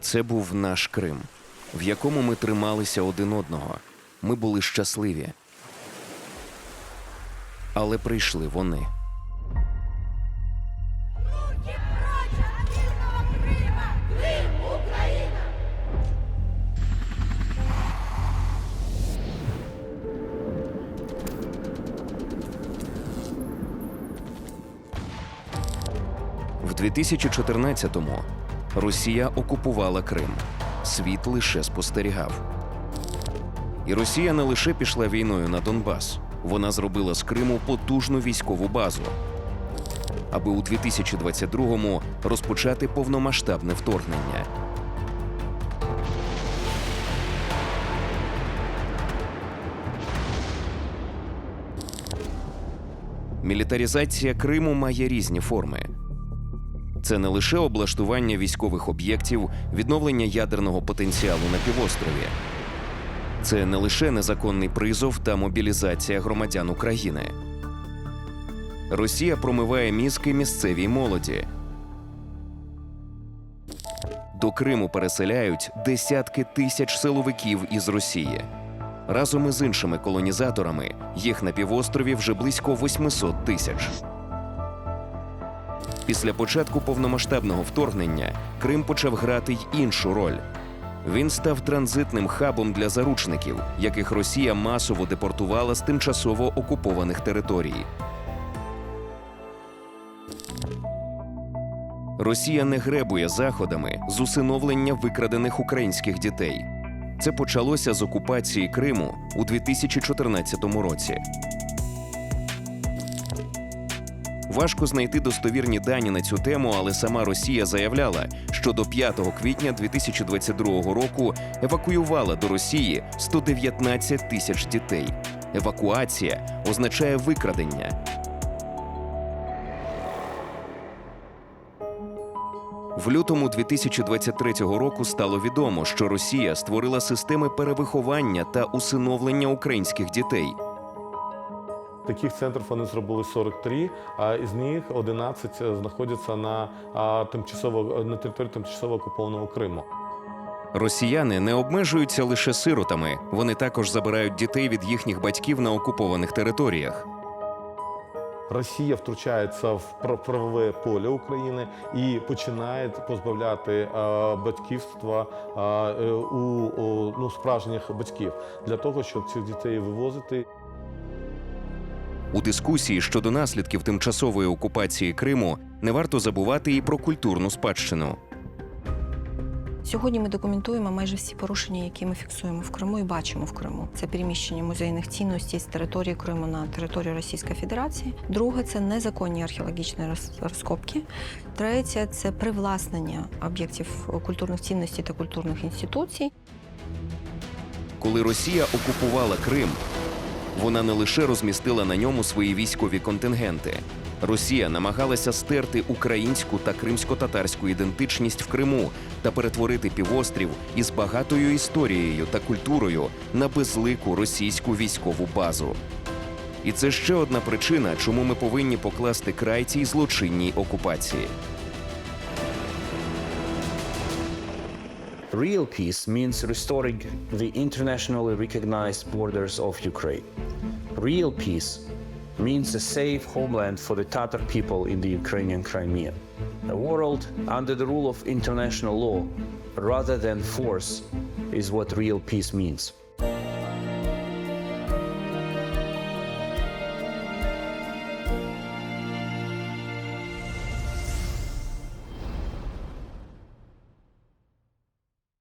Це був наш Крим, в якому ми трималися один одного. Ми були щасливі. Але прийшли вони. В 2014-му Росія окупувала Крим. Світ лише спостерігав. І Росія не лише пішла війною на Донбас, вона зробила з Криму потужну військову базу, аби у 2022-му розпочати повномасштабне вторгнення. Мілітаризація Криму має різні форми. Це не лише облаштування військових об'єктів, відновлення ядерного потенціалу на півострові. Це не лише незаконний призов та мобілізація громадян України. Росія промиває мізки місцевій молоді. До Криму переселяють десятки тисяч силовиків із Росії. Разом із іншими колонізаторами їх на півострові вже близько 800 тисяч. Після початку повномасштабного вторгнення Крим почав грати й іншу роль. Він став транзитним хабом для заручників, яких Росія масово депортувала з тимчасово окупованих територій. Росія не гребує заходами з усиновлення викрадених українських дітей. Це почалося з окупації Криму у 2014 році. Важко знайти достовірні дані на цю тему, але сама Росія заявляла, що до 5 квітня 2022 року евакуювала до Росії 119 тисяч дітей. Евакуація означає викрадення. В лютому 2023 року стало відомо, що Росія створила системи перевиховання та усиновлення українських дітей. Таких центрів вони зробили 43, а із них 11 знаходяться на тимчасово на території тимчасово окупованого Криму. Росіяни не обмежуються лише сиротами, вони також забирають дітей від їхніх батьків на окупованих територіях. Росія втручається в пра- правове поле України і починає позбавляти а, батьківства е, у ну, справжніх батьків для того, щоб цих дітей вивозити. У дискусії щодо наслідків тимчасової окупації Криму не варто забувати і про культурну спадщину. Сьогодні ми документуємо майже всі порушення, які ми фіксуємо в Криму і бачимо в Криму. Це переміщення музейних цінностей з території Криму на територію Російської Федерації. Друге це незаконні археологічні роз- розкопки. Третє це привласнення об'єктів культурних цінностей та культурних інституцій. Коли Росія окупувала Крим, вона не лише розмістила на ньому свої військові контингенти. Росія намагалася стерти українську та кримсько-татарську ідентичність в Криму та перетворити півострів із багатою історією та культурою на безлику російську військову базу. І це ще одна причина, чому ми повинні покласти край цій злочинній окупації. Real peace means restoring the internationally recognized borders of Ukraine. Real peace means a safe homeland for the Tatar people in the Ukrainian Crimea. A world under the rule of international law rather than force is what real peace means.